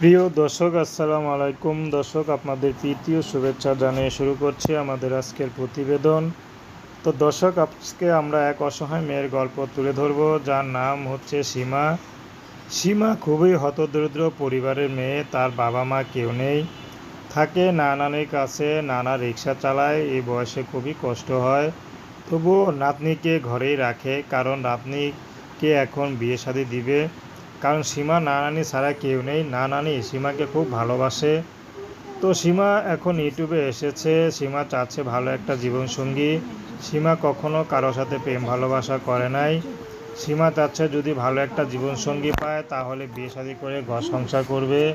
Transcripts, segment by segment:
প্রিয় দর্শক, আসসালামু আলাইকুম। দর্শক, আপনাদের তৃতীয় শুভেচ্ছা জানিয়ে শুরু করছি আমাদের আজকের প্রতিবেদন। তো দর্শক, আজকে আমরা এক অসহায় মেয়ের গল্প তুলে ধরব, যার নাম হচ্ছে সীমা। সীমা খুবই হতদরিদ্র পরিবারের মেয়ে, তার বাবা মা কেউ নেই। থাকে নানানির কাছে, নানা রিক্সা চালায়, এই বয়সে খুবই কষ্ট হয়। তবুও নাতনিকে ঘরেই রাখে, কারণ নাতনিকে এখন বিয়ে শাদি দিবে। কারণ সীমা নানানি ছাড়া কেউ নেই। নানানি সীমাকে খুব ভালোবাসে। তো সীমা এখন ইউটিউবে এসেছে। সীমা চাচ্ছে ভালো একটা জীবনসঙ্গী। সীমা কখনো কারোর সাথে প্রেম ভালোবাসা করে নাই। সীমা চাচ্ছে যদি ভালো একটা জীবনসঙ্গী পায়, তাহলে বিয়ে শাদী করে ঘর সংসার করবে।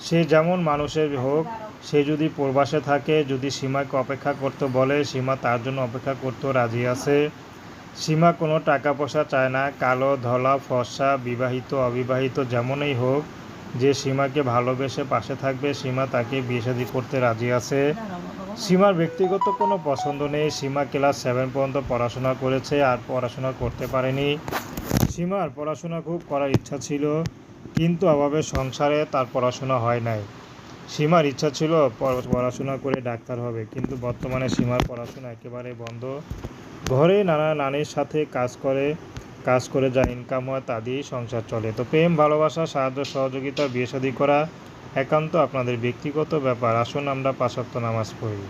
সে যেমন মানুষের হোক, সে যদি প্রবাসে থাকে, যদি সীমাকে অপেক্ষা করতে বলে, সীমা তার জন্য অপেক্ষা করতেও রাজি আছে। সীমা কোনো টাকা পয়সা চায় না, কালো, ধলা, ফর্সা, বিবাহিত, অবিবাহিত, যেমনই হোক, যে সীমাকে ভালোবেসে পাশে থাকবে, সীমা তাকে বিয়ে করতে রাজি আছে। সীমার ব্যক্তিগত কোনো পছন্দ নেই, সীমা ক্লাস সেভেন পর্যন্ত পড়াশোনা করেছে আর পড়াশোনা করতে পারেনি। সীমার পড়াশোনা খুব করার ইচ্ছা ছিল, কিন্তু অভাবে সংসারে তার পড়াশোনা হয় নাই। সীমার ইচ্ছা ছিল, পড়াশোনা করে ডাক্তার হবে, কিন্তু বর্তমানে সীমার পড়াশোনা একেবারে বন্ধ। ঘরে নানা নানির সাথে কাজ করে কাজ করে যা ইনকাম হয় তা দিয়েই সংসার চলে। তো প্রেম, ভালোবাসা, সাহায্য, সহযোগিতা, বিয়ে শাদী করা একান্ত আপনাদের ব্যক্তিগত ব্যাপার। আসুন আমরা পাশাপ্ত নামাজ পড়ি।